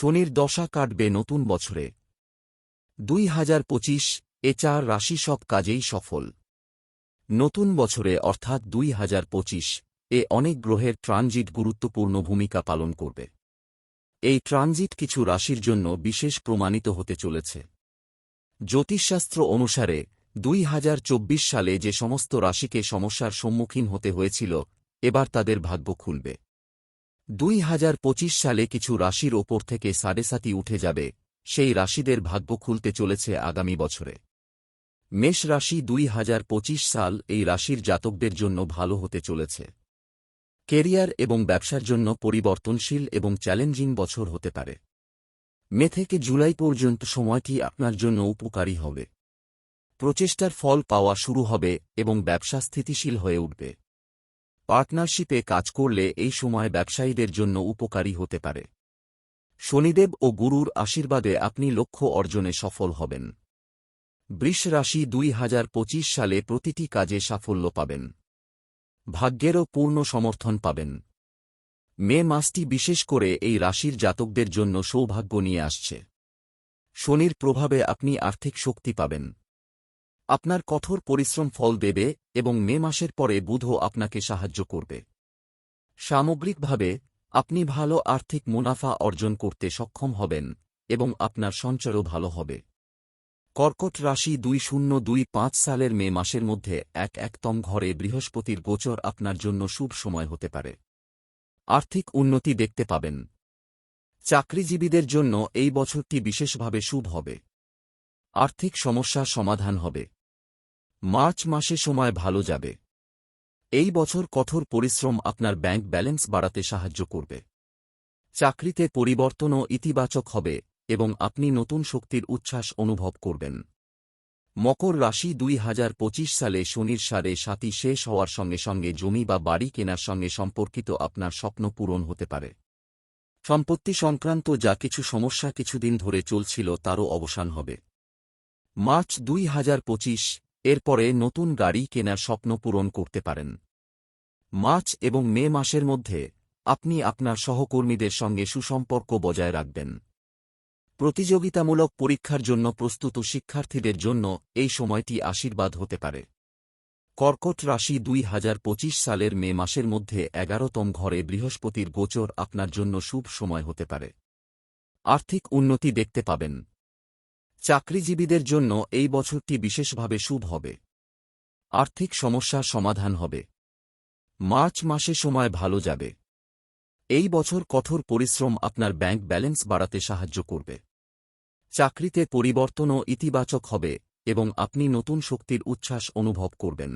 শনির দশা কাটবে নতুন বছরে। দুই হাজার পঁচিশ, এ চার রাশি সব কাজেই সফল। নতুন বছরে অর্থাৎ দুই হাজার পঁচিশ, এ অনেক গ্রহের ট্রানজিট গুরুত্বপূর্ণ ভূমিকা পালন করবে। এই ট্রানজিট কিছু রাশির জন্য বিশেষ প্রমাণিত হতে চলেছে। জ্যোতিষশাস্ত্র অনুসারে, দুই হাজার চব্বিশ সালে যে সমস্ত রাশিকে সমস্যার সম্মুখীন হতে হয়েছিল, এবার তাদের ভাগ্য খুলবে। দুই হাজার পঁচিশ সালে কিছু রাশির ওপর থেকে সাড়ে উঠে যাবে, সেই রাশিদের ভাগ্য খুলতে চলেছে আগামী বছরে। মেষ রাশি দুই হাজার পঁচিশ সাল এই রাশির জাতকদের জন্য ভালো হতে চলেছে। কেরিয়ার এবং ব্যবসার জন্য পরিবর্তনশীল এবং চ্যালেঞ্জিং বছর হতে পারে। মে থেকে জুলাই পর্যন্ত সময়টি আপনার জন্য উপকারী হবে। প্রচেষ্টার ফল পাওয়া শুরু হবে এবং ব্যবসা স্থিতিশীল হয়ে উঠবে। পার্টনারশিপে কাজ করলে এই সময় ব্যবসায়ীদের জন্য উপকারী হতে পারে। শনিদেব ও গুরুর আশীর্বাদে আপনি লক্ষ্য অর্জনে সফল হবেন। বৃষ রাশি দুই হাজার পঁচিশ সালে প্রতিটি কাজে সাফল্য পাবেন। ভাগ্যেরও পূর্ণ সমর্থন পাবেন। মে মাসটি বিশেষ করে এই রাশির জাতকদের জন্য সৌভাগ্য নিয়ে আসছে। শনির প্রভাবে আপনি আর্থিক শক্তি পাবেন। আপনার কঠোর পরিশ্রম ফল দেবে এবং মে মাসের পরে বুধও আপনাকে সাহায্য করবে। সামগ্রিকভাবে, আপনি ভালো আর্থিক মুনাফা অর্জন করতে সক্ষম হবেন এবং আপনার সঞ্চয়ও ভালো হবে। কর্কট রাশি দুই শূন্য দুই পাঁচ সালের মে মাসের মধ্যে এক একতম ঘরে বৃহস্পতির গোচর আপনার জন্য শুভ সময় হতে পারে। আর্থিক উন্নতি দেখতে পাবেন। চাকরিজীবীদের জন্য এই বছরটি বিশেষভাবে শুভ হবে। আর্থিক সমস্যার সমাধান হবে। মার্চ মাসে সময় ভালো যাবে। এই বছর কঠোর পরিশ্রম আপনার ব্যাংক ব্যালেন্স বাড়াতে সাহায্য করবে। চাকরিতে পরিবর্তনও ইতিবাচক হবে এবং আপনি নতুন শক্তির উচ্ছ্বাস অনুভব করবেন। মকর রাশি দুই হাজার পঁচিশ সালে শনির সারে সাতি শেষ হওয়ার সঙ্গে সঙ্গে জমি বা বাড়ি কেনার সঙ্গে সম্পর্কিত আপনার স্বপ্ন পূরণ হতে পারে। সম্পত্তি সংক্রান্ত যা কিছু সমস্যা কিছুদিন ধরে চলছিল তারও অবসান হবে। মার্চ দুই হাজার পঁচিশ এরপরে নতুন গাড়ি কেনার স্বপ্ন পূরণ করতে পারেন। মার্চ এবং মে মাসের মধ্যে আপনি আপনার সহকর্মীদের সঙ্গে সুসম্পর্ক বজায় রাখবেন। প্রতিযোগিতামূলক পরীক্ষার জন্য প্রস্তুত শিক্ষার্থীদের জন্য এই সময়টি আশীর্বাদ হতে পারে। কর্কট রাশি দুই হাজার পঁচিশ সালের মে মাসের মধ্যে এগারোতম ঘরে বৃহস্পতির গোচর আপনার জন্য শুভ সময় হতে পারে। আর্থিক উন্নতি দেখতে পাবেন। চাকরিজীবীদের জন্য এই বছরটি বিশেষভাবে শুভ হবে। আর্থিক সমস্যার সমাধান হবে। মার্চ মাসে সময় ভালো যাবে। এই বছর কঠোর পরিশ্রম আপনার ব্যাংক ব্যালেন্স বাড়াতে সাহায্য করবে। চাকরিতে পরিবর্তনও ইতিবাচক হবে এবং আপনি নতুন শক্তির উচ্ছ্বাস অনুভব করবেন।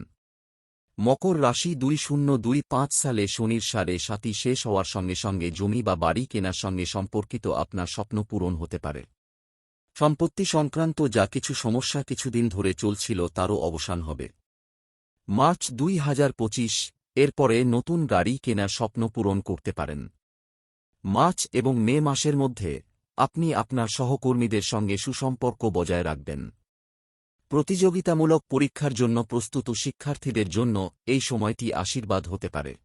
মকর রাশি দুই শূন্য দুই পাঁচ সালে শনির সারে সাতি শেষ হওয়ার সঙ্গে সঙ্গে জমি বা বাড়ি কেনার সঙ্গে সম্পর্কিত আপনার স্বপ্ন পূরণ হতে পারে। সম্পত্তি সংক্রান্ত যা কিছু সমস্যা কিছুদিন ধরে চলছিল তারও অবসান হবে। মার্চ দুই হাজার পঁচিশ, এরপরে নতুন গাড়ি কেনার স্বপ্ন পূরণ করতে পারেন। মার্চ এবং মে মাসের মধ্যে আপনি আপনার সহকর্মীদের সঙ্গে সুসম্পর্ক বজায় রাখবেন। প্রতিযোগিতামূলক পরীক্ষার জন্য প্রস্তুত শিক্ষার্থীদের জন্য এই সময়টি আশীর্বাদ হতে পারে।